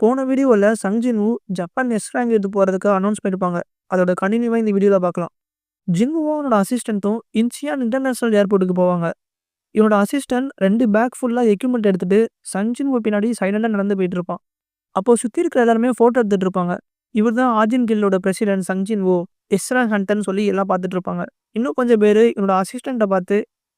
போன வீடியோவில் Sung Jin Woo Japan next rank எடுத்து போகிறதுக்கு அனௌன்ஸ் பண்ணியிருப்பாங்க அதோட கண்டினியூவாக இந்த வீடியோவில் பார்க்கலாம் ஜின்வுவும் அவனோட அசிஸ்டண்ட்டும் இன்சியான் இன்டர்நேஷனல் ஏர்போர்ட்டுக்கு போவாங்க. இவனோட அசிஸ்டன்ட் ரெண்டு பேக் ஃபுல்லாக எக்யூப்மெண்ட் எடுத்துட்டு ஓ பின்னாடி சைலண்டாக நடந்து போயிட்டு இருப்பான். அப்போது சுற்றி இருக்கிற எல்லாருமே ஃபோட்டோ எடுத்துகிட்டு இருப்பாங்க. இவர் தான் ஆர்ஜின் கில்லோட பிரசிடென்ட் சங்ஜின்வோ எஸ்ரா ஹண்டர்னு சொல்லி எல்லாம் பார்த்துட்டு இருப்பாங்க. இன்னும் கொஞ்சம் பேர் இவனோட அசிஸ்டண்ட்டை பார்த்து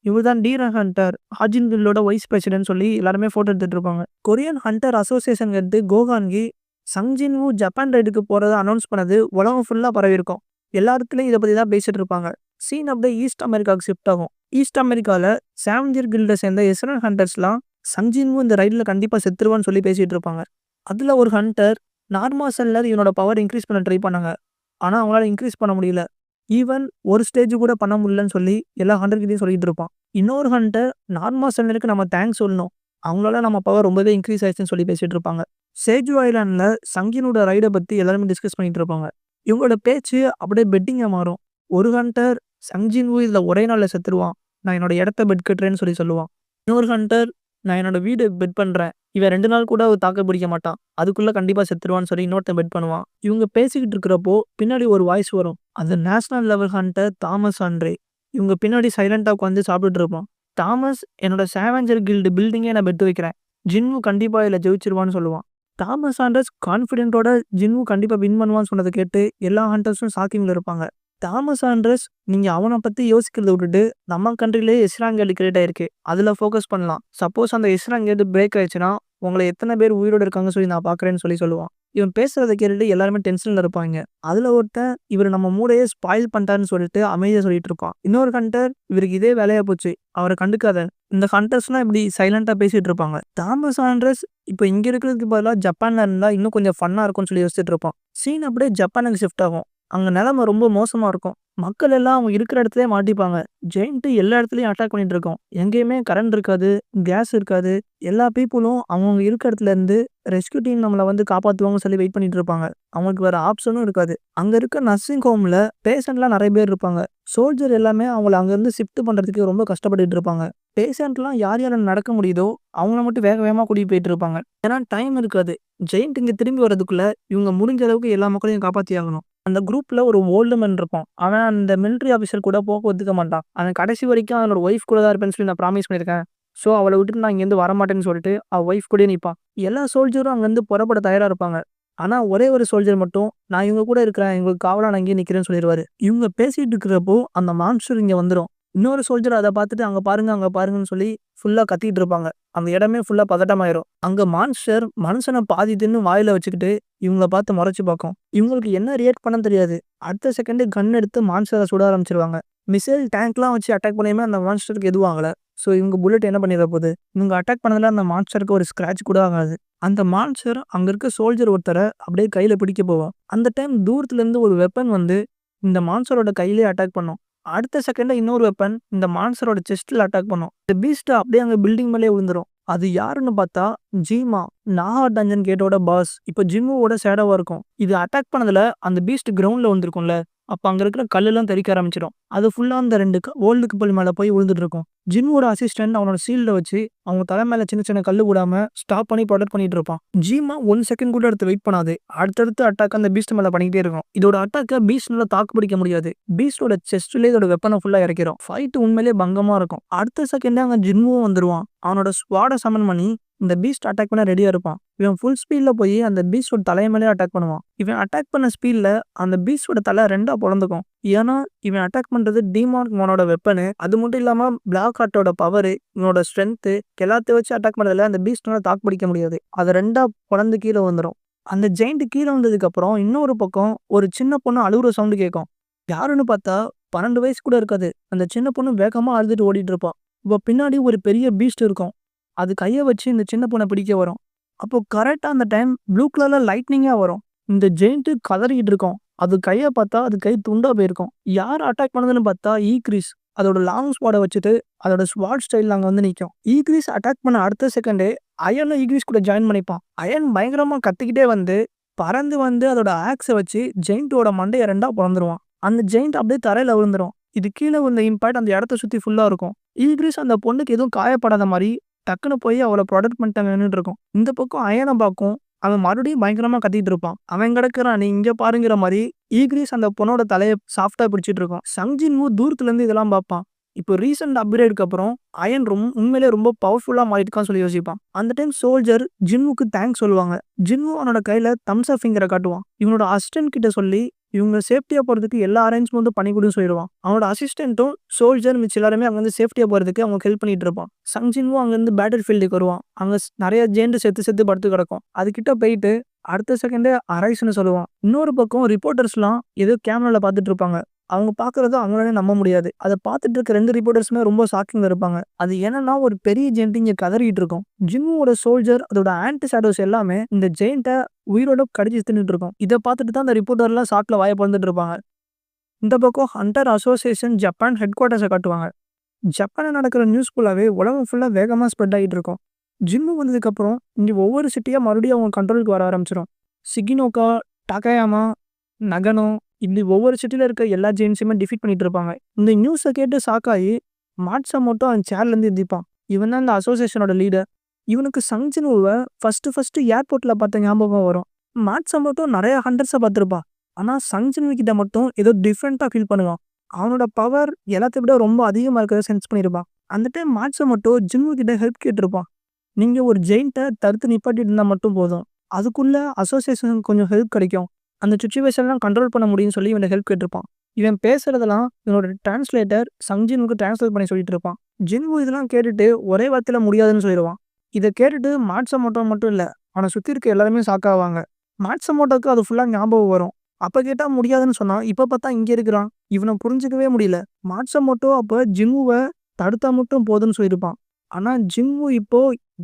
இவர் தான் டீரா ஹண்டர். ஹாஜின் கில்லோட வைஸ் பிரசிடென்ட் சொல்லி எல்லாருமே ஃபோட்டோ எடுத்துட்டு இருப்பாங்க. கொரியன் ஹண்டர் அசோசியேஷன் எடுத்து கோகான்கி சங்ஜின்வு ஜப்பான் ரைடுக்கு போகிறத அனௌன்ஸ் பண்ணது உலகம் ஃபுல்லாக பரவி இருக்கும் எல்லா இடத்துலையும் இதை பற்றி தான் பேசிட்டு இருப்பாங்க. சீன் அப்படியே ஈஸ்ட் அமெரிக்காவுக்கு ஷிஃப்ட் ஆகும். ஈஸ்ட் அமெரிக்காவில் சாவஞ்சர் கில்டை சேர்ந்த எஸ்ரன் ஹண்டர்ஸ்லாம் சங்ஜின்வு இந்த ரைடில் கண்டிப்பாக செத்துருவான்னு சொல்லி பேசிகிட்டு இருப்பாங்க. அதில் ஒரு ஹண்டர் நார்மா செல்லர் இவனோட பவர் இன்க்ரீஸ் பண்ண ட்ரை பண்ணாங்க. ஆனால் அவங்களால இன்க்ரீஸ் பண்ண முடியல. ஈவன் ஒரு ஸ்டேஜ் கூட பண்ண முடியலன்னு சொல்லி எல்லா ஹண்டர்கிட்டையும் சொல்லிட்டு இருப்பான். இன்னொரு ஹண்டர் நார்மா செல்லருக்கு நம்ம தேங்க்ஸ் சொல்லணும். அவங்களால நம்ம பவர் ரொம்பவே இன்க்ரீஸ் ஆயிடுச்சுன்னு சொல்லி பேசிட்டு இருப்பாங்க. சேஜு ஐலாண்டில் சங்கினோட ரைடை பற்றி எல்லாருமே டிஸ்கஸ் பண்ணிட்டு இருப்பாங்க. இவங்களோட பேச்சு அப்படியே பெட்டிங்காக மாறும். ஒரு ஹண்டர் சங்ஜின்வு இதில் ஒரே நாளில் செத்துருவான். நான் என்னோட இடத்த பெட் கட்டுறேன்னு சொல்லி சொல்லுவான். இன்னொரு ஹண்டர் நான் என்னோட வீடு பெட் பண்ணுறேன் இவன் ரெண்டு நாள் கூட அவர் தாக்க பிடிக்க மாட்டான். அதுக்குள்ளே கண்டிப்பாக செத்துருவான்னு சொல்லி இன்னொருத்தன் பெட் பண்ணுவான். இவங்க பேசிக்கிட்டு இருக்கிறப்போ பின்னாடி ஒரு வாய்ஸ் வரும். அது national level hunter Thomas Andre இவங்க பின்னாடி சைலண்டாக உட்காந்து சாப்பிட்டுட்டு இருப்பான். தாமஸ் என்னோட சேவஞ்சர் கில்டு பில்டிங்கே நான் பெட் வைக்கிறேன். ஜின்மு கண்டிப்பாக இதில் ஜெயிச்சிருவான்னு சொல்லுவான். தாமஸ் ஆண்டர்ஸ் கான்ஃபிடென்ட்டோட ஜின்மு கண்டிப்பாக வின் பண்ணுவான்னு சொன்னதை கேட்டு எல்லா ஹண்டர்ஸும் ஷாக்கிங்கில் இருப்பாங்க. தாமஸ் ஆண்ட்ரஸ் நீங்கள் அவனை பற்றி யோசிக்கிறத விட்டுட்டு நம்ம கண்ட்ரிலே எஸ்ராங்கேடு கிரியேட் ஆயிருக்கு. அதில் ஃபோக்கஸ் பண்ணலாம். சப்போஸ் அந்த எஸ்ராங்கேடு பிரேக் ஆயிடுச்சுன்னா உங்களை எத்தனை பேர் உயிரோடு இருக்காங்க சொல்லி நான் பார்க்குறேன்னு சொல்லி சொல்லுவான். இவன் பேசுறதை கேட்டுட்டு எல்லாருமே டென்ஷனில் இருப்பாங்க. அதில் ஒருத்தன் இவர் நம்ம மூடையே ஸ்பாயில் பண்ணிட்டாருன்னு சொல்லிட்டு அமைதியாக சொல்லிட்டு இருப்பான். இன்னொரு ஹண்டர் இவருக்கு இதே வேலையாக போச்சு. அவரை கண்டுக்காத. இந்த ஹண்டர்ஸ்லாம் இப்படி சைலண்டாக பேசிட்டு இருப்பாங்க. தாமஸ் ஆண்ட்ரஸ் இப்போ இங்கே இருக்கிறதுக்கு பதிலாக ஜப்பானில் இருந்தால் இன்னும் கொஞ்சம் ஃபன்னாக இருக்கும்னு சொல்லி யோசிச்சுட்டு இருப்பான். சீன் அப்படியே ஜப்பானுக்கு ஷிஃப்ட் ஆகும். அங்கே நிலமை ரொம்ப மோசமாக இருக்கும். மக்கள் எல்லாம் அவங்க இருக்கிற இடத்துல மாட்டிப்பாங்க. ஜெயின்ட்டு எல்லா இடத்துலையும் அட்டாக் பண்ணிட்டு இருக்கோம். எங்கேயுமே கரண்ட் இருக்காது கேஸ் இருக்காது. எல்லா பீப்புளும் அவங்கவுங்க இருக்கிற இடத்துல இருந்து ரெஸ்கியூ டீம் நம்மளை வந்து காப்பாற்றுவாங்கன்னு சொல்லி வெயிட் பண்ணிட்டு இருப்பாங்க. அவங்களுக்கு வேற ஆப்ஷனும் இருக்காது. அங்கே இருக்க நர்சிங் ஹோமில் பேஷண்ட்லாம் நிறைய பேர் இருப்பாங்க. சோல்ஜர் எல்லாமே அவங்கள அங்கேருந்து ஷிஃப்ட் பண்ணுறதுக்கு ரொம்ப கஷ்டப்பட்டுட்டு இருப்பாங்க. பேஷண்ட்லாம் யார் யாரும் நடக்க முடியுதோ அவங்கள மட்டும் வேக வேகமாக கூட்டிகிட்டு போயிட்டு இருப்பாங்க. ஏன்னா டைம் இருக்காது. ஜெயிண்ட் இங்கே திரும்பி வரதுக்குள்ளே இவங்க முடிஞ்ச அளவுக்கு எல்லா மக்களையும் காப்பாற்றி ஆகணும் அந்த குரூப்பில் ஒரு ஓல்டு மேன் இருப்பான். அவன் அந்த மிலிட்ரி ஆஃபீஸர் கூட போக ஒத்துக்க மாட்டான். அவன் கடைசி வரைக்கும் அவனோட ஒய்ஃப் கூட தான் இருப்பேன்னு சொல்லி நான் ப்ராமிஸ் பண்ணியிருக்கேன். ஸோ அவளை விட்டுட்டு நான் இங்கேருந்து வரமாட்டேன்னு சொல்லிட்டு அவள் ஒய்ஃப் கூட நிற்பான் எல்லா சோல்ஜரும் அங்கேருந்து புறப்பட தயாராக இருப்பாங்க. ஆனால் ஒரே ஒரு சோல்ஜர் மட்டும் நான் இவங்க கூட இருக்கிறேன் இவங்களுக்கு காவலாக நான் இங்கே நிற்கிறேன்னு சொல்லிடுவாரு. இவங்க பேசிகிட்டு இருக்கிறப்போ அந்த மான்ஸ்டர் இங்கே வந்துடும் இன்னொரு சோல்ஜர் அதை பார்த்துட்டு அங்கே பாருங்க அங்கே பாருங்கன்னு சொல்லி ஃபுல்லாக கத்திட்டு இருப்பாங்க. அந்த இடமே ஃபுல்லாக பதட்டமாயிரும். அங்கே மான்ஸ்டர் மனுஷனை பாதி தின்னு வாயில் வச்சுக்கிட்டு இவங்கள பார்த்து முறைச்சி பார்க்கும். இவங்களுக்கு என்ன ரியாக்ட் பண்ண தெரியாது. அடுத்த செகண்டு கன் எடுத்து மான்ஸ்டரை சுட ஆரம்பிச்சிருவாங்க. மிசைல் டேங்க்லாம் வச்சு அட்டாக் பண்ணியுமே அந்த மான்ஸ்டருக்கு எதுவும் ஆகலை. ஸோ இவங்க புல்லட் என்ன பண்ணிடுற போகுது? இவங்க அட்டாக் பண்ணதில் அந்த மான்ஸ்டருக்கு ஒரு ஸ்க்ராட்ச் கூட ஆகாது. அந்த மான்ஸ்டர் அங்கே இருக்க சோல்ஜர் ஒருத்தரை அப்படியே கையில் பிடிக்க போவோம் அந்த டைம் தூரத்துலேருந்து ஒரு வெப்பன் வந்து இந்த மான்ஸ்டரோட கையிலே அட்டாக் பண்ணும். அடுத்த செகண்டில் இன்னொரு வெப்பன் இந்த மான்சரோட செஸ்ட்டில் அட்டாக் பண்ணும். இந்த பீஸ்ட் அப்படியே அங்கே பில்டிங் மேலே விழுந்துரும். அது யாருன்னு பார்த்தா ஜீமா நாகா டஞ்சன் கேட்டோட பாஸ் இப்போ ஜிம்முவோட சேடாவாக இருக்கும். இது அட்டாக் பண்ணதில் அந்த பீஸ்ட் கிரவுண்டில் வந்திருக்கும்ல அப்போ அங்கே இருக்கிற கல்லெல்லாம் தெறிக்க ஆரம்பிச்சிடும். அது ஃபுல்லாக அந்த ரெண்டு ஓல்டு கப்பல் மேலே போய் விழுந்துட்டு இருக்கும் ஜிம்மோட அசிஸ்டன்ட் அவனோட சீல்டை வச்சு அவங்க தலை மேலே சின்ன சின்ன கல் விடாம ஸ்டாப் பண்ணி ப்ரொடெக்ட் பண்ணிட்டு இருப்பான் ஜீமா ஒன் செகண்ட் கூட எடுத்து வெயிட் பண்ணாது. அடுத்தடுத்து அட்டாக் அந்த பீஸ்ட் மேலே பண்ணிக்கிட்டே இருக்கும். இதோட அட்டாக்கை பீஸ்ட்னால தாக்கு பிடிக்க முடியாது. பீஸ்டோட செஸ்ட்லேயே இதோட வெப்பனை ஃபுல்லாக இறக்கிறோம் ஃபைட் உண்மையிலே பங்கமாக இருக்கும். அடுத்த செகண்டே அங்கே ஜிம்மும் வந்துருவான். அவனோட ஸ்வாடை சமன் பண்ணி இந்த பீஸ்ட் அட்டாக் பண்ண ரெடியாக இருப்பான். இவன் ஃபுல் ஸ்பீடில் போய் அந்த பீஸ்டோட தலையை மேலே அட்டாக் பண்ணுவான். இவன் அட்டாக் பண்ண ஸ்பீடில் அந்த பீஸ்டோட தலை ரெண்டாக பிறந்துக்கும் ஏன்னா இவன் அட்டாக் பண்ணுறது டிமார்க் மோனோட வெப்பனு அது மட்டும் இல்லாமல் பிளாக் ஹார்ட்டோட பவர் இவனோட ஸ்ட்ரென்த்து எல்லாத்தையும் வச்சு அட்டாக் பண்ணுறதுல அந்த பீஸ்ட்னால தாக்கு பிடிக்க முடியாது. அதை ரெண்டாக குழந்த கீழே வந்துடும் அந்த ஜெயிண்ட் கீழே வந்ததுக்கப்புறம் இன்னொரு பக்கம் ஒரு சின்ன பொண்ணு அழுகுற சவுண்டு கேட்கும் யாருன்னு பார்த்தா பன்னெண்டு வயசு கூட இருக்காது. அந்த சின்ன பொண்ணு வேகமாக அழுதுட்டு ஓடிட்டு இருப்பான் இப்போ பின்னாடி ஒரு பெரிய பீஸ்ட் இருக்கும். அது கையை வச்சு இந்த சின்ன பொண்ணை பிடிக்க வரும். அப்போ கரெக்டாக அந்த டைம் ப்ளூ கலரில் லைட்னிங்காக வரும். இந்த ஜெயிண்ட்டு கதறிக்கிட்டு இருக்கோம். அது கையை பார்த்தா அது கை துண்டாக போயிருக்கும். யார் அட்டாக் பண்ணதுன்னு பார்த்தா e ஈக்ரீஸ் அதோட லாங் ஸ்வாடை வச்சுட்டு அதோட ஸ்வாட் ஸ்டைல் அங்கே வந்து நிற்கும் ஈக்ரீஸ் அட்டாக் பண்ண அடுத்த செகண்டே அயனும் ஈக்ரீஸ் கூட ஜாயின் பண்ணிப்பான். அயன் பயங்கரமாக கத்திக்கிட்டே வந்து பறந்து வந்து அதோட ஆக்ஸை வச்சு ஜெயிண்ட்டோட மண்டையை ரெண்டாக பிறந்துருவான். அந்த ஜெயிண்ட் அப்படியே தரையில் விழுந்துரும். இது கீழே விழுந்த இம்பாக்ட் அந்த இடத்த சுற்றி ஃபுல்லாக இருக்கும். E ஈக்ரீஸ் அந்த பொண்ணுக்கு எதுவும் காயப்படாத மாதிரி டக்குன்னு போய் அவளை ப்ரொடக்ட் பண்ணிட்டாங்க நின்றுட்டு இருக்கும். இந்த பக்கம் அயனை பார்க்கும். அவன் மறுபடியும் பயங்கரமா கத்திட்டு இருப்பான். அவன் கிடக்குறான், நீ இங்க பாருங்கிற மாதிரி ஈக்ரீஸ் அந்த பொண்ணோட தலையை சாஃப்ட்டா பிடிச்சிட்டு இருக்கும். சங் ஜின்வூ தூரத்துலேருந்து இதெல்லாம் பார்ப்பான். இப்போ ரீசெண்ட் அப்கிரேடுக்கு அப்புறம் அயன் ரொம்ப உண்மையிலேயே ரொம்ப பவர்ஃபுல்லா மாறிட்டுக்கான்னு சொல்லி யோசிப்பான். அந்த டைம் சோல்ஜர் ஜின்வுக்கு தேங்க்ஸ் சொல்லுவாங்க. ஜின்வு அவனோட கையில தம்ஸ் அப் ஃபிங்கரை காட்டுவான். இவனோட அசிஸ்டன்ட் கிட்ட சொல்லி இவங்க சேஃப்டியாக போகிறதுக்கு எல்லா அரேஞ்ச்மெண்ட்டும் பண்ணி கொடுன்னு சொல்லிடுவான். அவனோட அசிஸ்டண்ட்டும் சோல்ஜர் மிச்ச எல்லாருமே அங்கேருந்து சேஃப்டியாக போகிறதுக்கு அவங்க ஹெல்ப் பண்ணிட்டு இருப்பான். சங்ஜின்வும் அங்கேருந்து பேட்டில் ஃபீல்டுக்கு வருவான். அங்கே நிறைய ஜேண்டு செத்து செத்து படுத்து கிடக்கும். அதுக்கிட்ட போயிட்டு அடுத்த செகண்டே அரைஸ்ன்னு சொல்லுவான். இன்னொரு பக்கம் ரிப்போர்ட்டர்ஸ்லாம் ஏதோ கேமராவில் பார்த்துட்டு இருப்பாங்க. அவங்க பார்க்குறதும் அவங்களாலே நம்ப முடியாது. அதை பார்த்துட்டு இருக்க ரெண்டு ரிப்போர்ட்டர்ஸுமே ரொம்ப ஷாக்கிங்ல இருப்பாங்க. அது என்னன்னா ஒரு பெரிய ஜெயண்ட் இங்கே கதறிட்டு இருக்கும். ஜிம்மோட சோல்ஜர் அதோட ஆன்டி ஷேடோஸ் எல்லாமே இந்த ஜெயண்ட்ட உயிரோட கடிச்சு தின்னுட்டு இருக்கும். இதை பார்த்துட்டு தான் அந்த ரிப்போர்ட்டர்லாம் ஷாக்கில் வாய பொளந்துட்டு இருப்பாங்க. இந்த பக்கம் ஹண்டர் அசோசியேஷன் ஜப்பான் ஹெட் குவார்ட்டர்ஸை காட்டுவாங்க. ஜப்பானில் நடக்கிற நியூஸ் ஃபுல்லாகவே உலகம் ஃபுல்லாக வேகமாக ஸ்ப்ரெட் ஆகிட்டு இருக்கும். ஜிம்மு வந்ததுக்கப்புறம் இங்கே ஒவ்வொரு சிட்டியாக மறுபடியும் அவங்க கண்ட்ரோலுக்கு வர ஆரம்பிச்சிடும் சிகினோக்கா டகயாமா, நகனோ இப்படி ஒவ்வொரு சிட்டியில் இருக்க எல்லா ஜெயின்ஸையுமே டிஃபீட் பண்ணிட்டு இருப்பாங்க. இந்த நியூஸை கேட்டு சாக்காயி மாட்ஸா மட்டும் அவன் சேர்லேருந்து எந்திரிப்பான். இவன் தான் இந்த அசோசியேஷனோட லீடர். இவனுக்கு சங்ஜினுவை ஃபஸ்ட்டு ஃபர்ஸ்ட்டு ஏர்போர்ட்டில் பார்த்த ஞாபகம் வரும். மாட்சமோட்டோ மட்டும் நிறையா ஹண்ட்ரட்ஸை பார்த்துருப்பா ஆனால் ஜின்வூ கிட்ட மட்டும் ஏதோ டிஃப்ரெண்ட்டாக ஃபீல் பண்ணுவான். அவனோட பவர் எல்லாத்தையும் விட ரொம்ப அதிகமாக இருக்கிறத சென்ஸ் பண்ணியிருப்பான். அந்த டைம் மட்டும் ஜிம்மு கிட்ட ஹெல்ப் கேட்டிருப்பான். நீங்கள் ஒரு ஜெயின்ட்டை தடுத்து நிப்பாட்டிட்டு இருந்தால் மட்டும் போதும். அதுக்குள்ளே அசோசியேஷனுக்கு கொஞ்சம் ஹெல்ப் கிடைக்கும். அந்த சுச்சுவேஷன்லாம் கண்ட்ரோல் பண்ண முடியும்னு சொல்லி இவனை ஹெல்ப் கேட்டிருப்பான். இவன் பேசுறதெல்லாம் இவனோட டிரான்ஸ்லேட்டர் சங் டிரான்ஸ்லேட் பண்ணி சொல்லிட்டு இருப்பான். ஜின்வு இதெல்லாம் கேட்டுட்டு ஒரே வார்த்தையில் முடியாதுன்னு சொல்லிருவான். இதை கேட்டுட்டு மாட்சமோட்டோ மட்டும் இல்லை அவனை சுற்றி இருக்க எல்லாருமே ஷாக் ஆவாங்க. மாட்சமோட்டோக்கு அது ஃபுல்லாக ஞாபகம் வரும். அப்போ கேட்டால் முடியாதுன்னு சொன்னான். இப்போ பார்த்தா இங்கே இருக்கிறான். இவனை புரிஞ்சிக்கவே முடியல. மாட்சமோட்டோ அப்போ ஜிம்முவை தடுத்தா மட்டும் போதுன்னு சொல்லியிருப்பான். ஆனால் ஜிம்மு இப்போ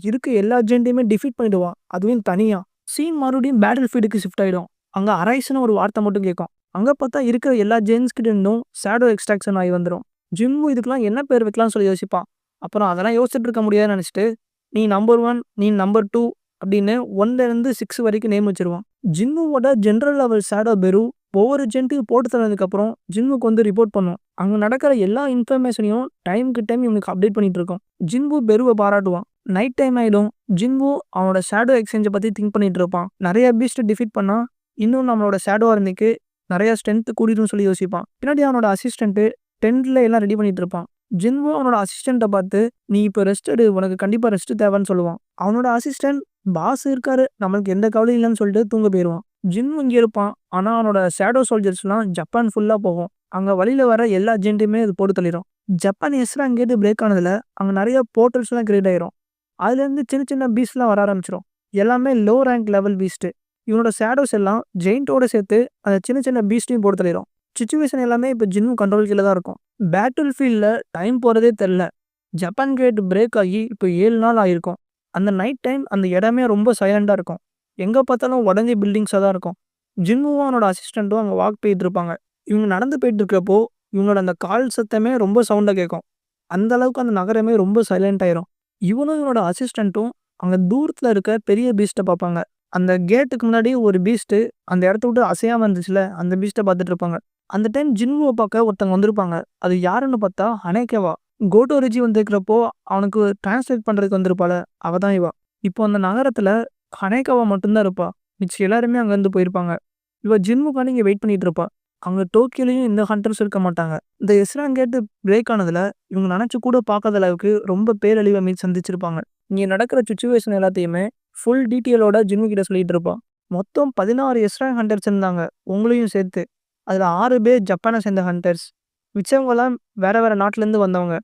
இருக்க எல்லா ஜெயண்ட்டையுமே டிஃபீட் பண்ணிடுவான். அதுவும் தனியாக சீன் மறுபடியும் பேட்டில் ஃபீல்டுக்கு ஷிஃப்ட் ஆகிடும் அங்கே அரைஸ்ன்னு ஒரு வார்த்தை மட்டும் கேட்கும். அங்கே பார்த்தா இருக்கிற எல்லா ஜென்ஸ்கிட்ட இருந்தும் ஷேடோ எக்ஸ்ட்ராக்ஷன் ஆகி வந்துரும். ஜிம்மு இதுக்கெலாம் என்ன பேர் வைக்கலாம்னு சொல்லி யோசிப்பான். அப்புறம் அதெல்லாம் யோசிச்சுட்டு இருக்க முடியாதுன்னு நினச்சிட்டு நீ நம்பர் ஒன் நீ நம்பர் டூ அப்படின்னு 1லேருந்து 6 வரைக்கும் நேம் வச்சிருவான். ஜிம்முவோட ஜென்ரல் லெவல் ஷேடோ பெரு ஒவ்வொரு ஜென்ட்டுக்கு போட்டு தரதுக்கப்புறம் ஜிம்முக்கு வந்து ரிப்போர்ட் பண்ணும். அங்கே நடக்கிற எல்லா இன்ஃபர்மேஷனையும் டைம்க்கு டைம் இவனுக்கு அப்டேட் பண்ணிட்டு இருக்கோம் ஜிம்பு பெருவை பாராட்டுவான். நைட் டைம் ஆகிடும் ஜிம்பு அவனோட ஷேடோ எக்ஸ்சேஞ்சை பற்றி திங்க் பண்ணிட்டு இருப்பான். நிறைய பீஸ்ட்டு டிஃபீட் பண்ணால் இன்னும் நம்மளோட ஷேடோ ஆர்மிக்கு நிறையா ஸ்ட்ரென்த் கூடிரும்னு சொல்லி யோசிப்பான். பின்னாடி அவனோட அசிஸ்டன்ட் டென்ட்ல எல்லாம் ரெடி பண்ணிட்டு இருப்பான். ஜின்வோ அவனோட அசிஸ்டண்ட்டை பார்த்து, நீ இப்போ ரெஸ்ட் எடு. உனக்கு கண்டிப்பா ரெஸ்ட் தேவைன்னு சொல்லுவான். அவனோட அசிஸ்டன்ட் பாஸ் இருக்காரு. நம்மளுக்கு எந்த கவலையும் இல்லைன்னு சொல்லிட்டு தூங்க போயிருவான். ஜின்வூ இங்கே இருப்பான். ஆனா அவனோட ஷேடோ சோல்ஜர்ஸ்லாம் ஜப்பான் ஃபுல்லா போகும். அங்க வழியில வர எல்லா ஜெயண்ட்டையுமே அது போட்டு தள்ளிடும் ஜப்பான் எஸ்லாம் கேட் பிரேக் ஆனதுல அங்க நிறைய போர்ட்டல்ஸ்லாம் கிரியேட் ஆயிரும். அதுலேருந்து சின்ன சின்ன பீஸ்லாம் வர ஆரம்பிச்சிடும் எல்லாமே லோ ரேங்க் லெவல் பீஸ்ட்டு இவனோட ஷேடோஸ் எல்லாம் ஜெயண்ட்டோட சேர்த்து அந்த சின்ன சின்ன பீஸ்டையும் போட்டு தள்ளிடும் சுச்சுவேஷன் எல்லாமே இப்போ ஜின்வூ கண்ட்ரோல் கீழே தான் இருக்கும். பேட்டில் ஃபீல்டில் டைம் போகிறதே தெரில ஜப்பான் கேட் பிரேக் ஆகி இப்போ ஏழு நாள் ஆகிருக்கும் அந்த நைட் டைம் அந்த இடமே ரொம்ப சைலண்டாக இருக்கும். எங்கே பார்த்தாலும் உடஞ்சி பில்டிங்ஸாக தான் இருக்கும். ஜின்வூவும் அவனோட அசிஸ்டண்ட்டும் அங்கே வாக் போயிட்டு இருப்பாங்க. இவங்க நடந்து போயிட்டு இருக்கிறப்போ, இவங்களோட அந்த கால் சத்தமே ரொம்ப சவுண்டாக கேட்கும். அந்த அளவுக்கு அந்த நகரமே ரொம்ப சைலண்ட் ஆயிரும். இவனும் இவனோட அசிஸ்டண்ட்டும் அங்கே தூரத்தில் இருக்க பெரிய பீஸ்ட்டை பார்ப்பாங்க. அந்த கேட்டுக்கு முன்னாடி ஒரு பீஸ்ட்டு அந்த இடத்த விட்டு அசையாமல் இருந்துச்சுல்ல, அந்த பீஸ்ட்டை பார்த்துட்டு இருப்பாங்க. அந்த டைம் ஜின்வூவ பார்க்க ஒருத்தங்க வந்திருப்பாங்க. அது யாருன்னு பார்த்தா அனேகேவா கோட்டோரிஜி வந்திருக்கிறப்போ அவனுக்கு டிரான்ஸ்லேட் பண்ணுறதுக்கு வந்திருப்பாள, அவ தான் இவா இப்போ அந்த நகரத்தில் ஹனேகாவா மட்டும்தான் இருப்பா. மிச்சம் எல்லாருமே அங்கேருந்து போயிருப்பாங்க. இவள் ஜின்வூக்காண்டி இங்கே வெயிட் பண்ணிட்டு இருப்பா. அங்கே டோக்கியோலையும் இந்த ஹண்டர்ஸ் இருக்க மாட்டாங்க. இந்த எஸ்ரான் கேட்டு பிரேக் ஆனதில் இவங்க நினச்சி கூட பார்க்காத அளவுக்கு ரொம்ப பேரழிவை மீது சந்திச்சிருப்பாங்க. இங்கே நடக்கிற சுச்சுவேஷன் எல்லாத்தையுமே ஃபுல் டீட்டெயிலோட ஜிம்மு கிட்ட சொல்லிட்டு இருப்பான். மொத்தம் பதினாறு எஸ்ரா ஹண்டர்ஸ் இருந்தாங்க. உங்களையும் சேர்த்து. அதில் ஆறு பேர் ஜப்பானை சேர்ந்த ஹண்டர்ஸ். மிச்சவங்களாம் வேற வேற நாட்டிலேருந்து வந்தவங்க.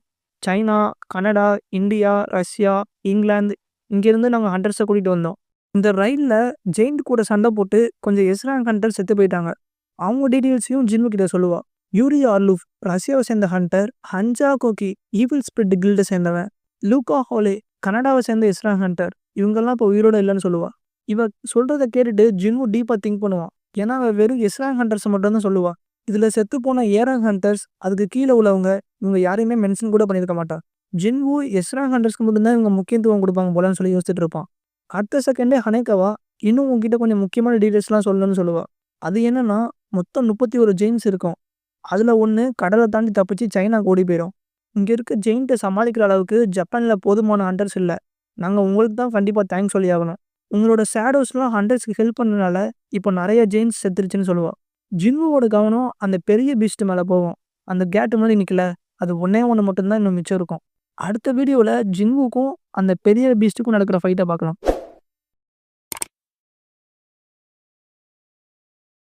China, Canada, India, Russia, England இங்கேருந்து நாங்கள் ஹண்டர்ஸை கூட்டிகிட்டு வந்தோம். இந்த ரயிலில் ஜெயிண்ட் கூட சண்டை போட்டு கொஞ்சம் எஸ்ராங் ஹண்டர் செத்து போயிட்டாங்க. அவங்க டீட்டெயில்ஸையும் ஜின்வூ கிட்ட சொல்லுவாள் யூரி ஆர்லூஃப் ரஷ்யாவை சேர்ந்த ஹண்டர். ஹன்ஜா கோகி ஈவில் ஸ்பிரிட் கில்டை சேர்ந்தவன். லூகா ஹோலே கனடாவை சேர்ந்த இஸ்ரா ஹண்டர். இவங்கெல்லாம் இப்போ உயிரோட இல்லைன்னு சொல்லுவாள் இவ சொல்கிறத கேட்டுட்டு ஜின்வு டீப்பாக திங்க் பண்ணுவான். ஏன்னா அவன் வெறும் எஸ்ராங் ஹண்டர்ஸ் மட்டும்தான் சொல்லுவாள் இதில் செத்து செத்துப்போன ஏராங் ஹண்டர்ஸ், அதுக்கு கீழே உள்ளவங்க இவங்க யாரையுமே மென்ஷன் கூட பண்ணியிருக்க மாட்டா. ஜின்வு எஸ்ராங் ஹண்டர்ஸ்க்கு மட்டும் தான் இவங்க முக்கியத்துவம் கொடுப்பாங்க போலன்னு சொல்லி யோசிச்சுட்டு இருப்பான். அடுத்த செகண்டே ஹனேகாவா, இன்னும் உங்ககிட்ட கொஞ்சம் முக்கியமான டீட்டெயில்ஸ்லாம் சொல்லணும்னு சொல்லுவாள் அது என்னன்னா, மொத்தம் முப்பத்தி ஒரு ஜெயின்ஸ் இருக்கும். அதுல ஒன்று கடலை தாண்டி தப்பிச்சு சைனா ஓடி போயிடும் இங்க இருக்க ஜெயின்ட்டை சமாளிக்கிற அளவுக்கு ஜப்பானில் போதுமான ஹண்டர்ஸ் இல்லை நாங்கள் உங்களுக்கு தான் கண்டிப்பாக தேங்க்ஸ் சொல்லி ஆகணும் உங்களோட ஷேடோஸ்லாம் ஹண்ட்ரட்ஸ்க்கு ஹெல்ப் பண்ணனால இப்போ நிறைய ஜெயின்ஸ் செத்துருச்சுன்னு சொல்லுவோம் ஜின்வூவோட கவனம் அந்த பெரிய பீஸ்ட் மேலே போகும். அந்த கேட்டு முன்னாடி நிற்கல அது ஒன்றே ஒன்று மட்டும்தான் இன்னும் மிச்சம் இருக்கும். அடுத்த வீடியோவில் ஜிங்குக்கும் அந்த பெரிய பீஸ்ட்டுக்கும் நடக்கிற ஃபைட்டை பார்க்கலாம்.